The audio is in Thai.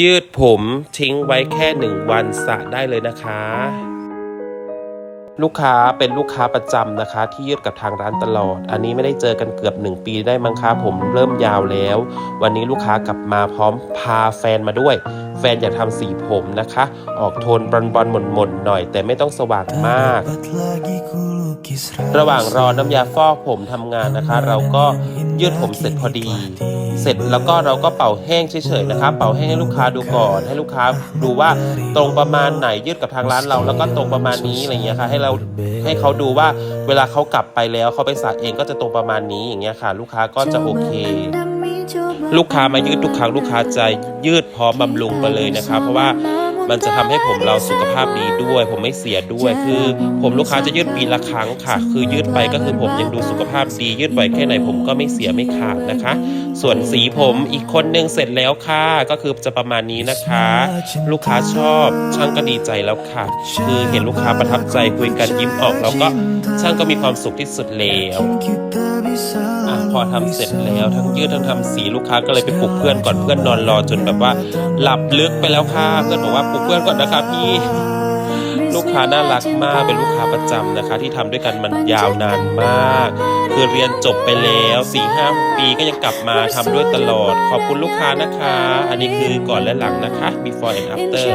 ยืดผมทิ้งไว้แค่หนึ่งวันสระได้เลยนะคะ ลูกค้าเป็นลูกค้าประจำนะคะ ที่ยืดกับทางร้านตลอด อันนี้ไม่ได้เจอกันเกือบ1ปีได้มั้งคะผมเริ่มยาวแล้ว วันนี้ลูกค้ากลับมาพร้อมพาแฟนมาด้วย แฟนอยากทำสีผมนะคะ ออกโทนบอลบอลหม่นๆหน่อย แต่ไม่ต้องสว่างมาก ระหว่างรอน้ำยาฟอกผมทำงานนะคะ เราก็ยืดผมเสร็จพอดี เสร็จแล้วก็เราก็เป่าแห้งเฉยๆนะคะ เป่าแห้งให้ลูกค้าดูก่อน ให้ลูกค้าดูว่าตรงประมาณไหนยืดกับทางร้านเรา แล้วก็ตรงประมาณนี้อะไรเงี้ยค่ะ ให้เราให้เขาดูว่าเวลาเขากลับไปแล้วเขาไปสระเองก็จะตรงประมาณนี้อย่างเงี้ยค่ะ ลูกค้าก็จะโอเค ลูกค้ามายืดทุกครั้งลูกค้าจะยืดพร้อมบำรุงไปเลยนะคะเพราะว่า มันจะทำให้ผมเราสุขภาพดีด้วย ผมไม่เสียด้วย คือ ผมลูกค้าจะยืดปีละครั้งค่ะ คือยืดไปก็คือผมยังดูสุขภาพดี ยืดบ่อยแค่ไหนผมก็ไม่เสียไม่ขาดนะคะ ส่วนสีผมอีกคนนึงเสร็จแล้วค่ะ ก็คือจะประมาณนี้นะคะ ลูกค้าชอบช่างก็ดีใจแล้วค่ะ คือเห็นลูกค้าประทับใจคุยกันยิ้มออกแล้วก็ช่างก็มีความสุขที่สุดแล้วอะพอทำเสร็จแล้วทั้งยืดทั้งทำสีลูกค้าก็เลยไปปลุกเพื่อนก่อนเพื่อนนอนรอจนแบบว่า หลับลึกไปแล้วค่ะเพื่อนบอกว่าปลุกเพื่อนก่อนนะคะพี่ลูกค้าน่ารักมากเป็นลูกค้าประจำนะคะ ที่ทำด้วยกันมันยาวนานมาก คือเรียนจบไปแล้ว4ี่ห้าปีก็ยังกลับมาทำด้วยตลอด ขอบคุณลูกค้านะคะ อันนี้คือก่อนและหลังนะคะ before and after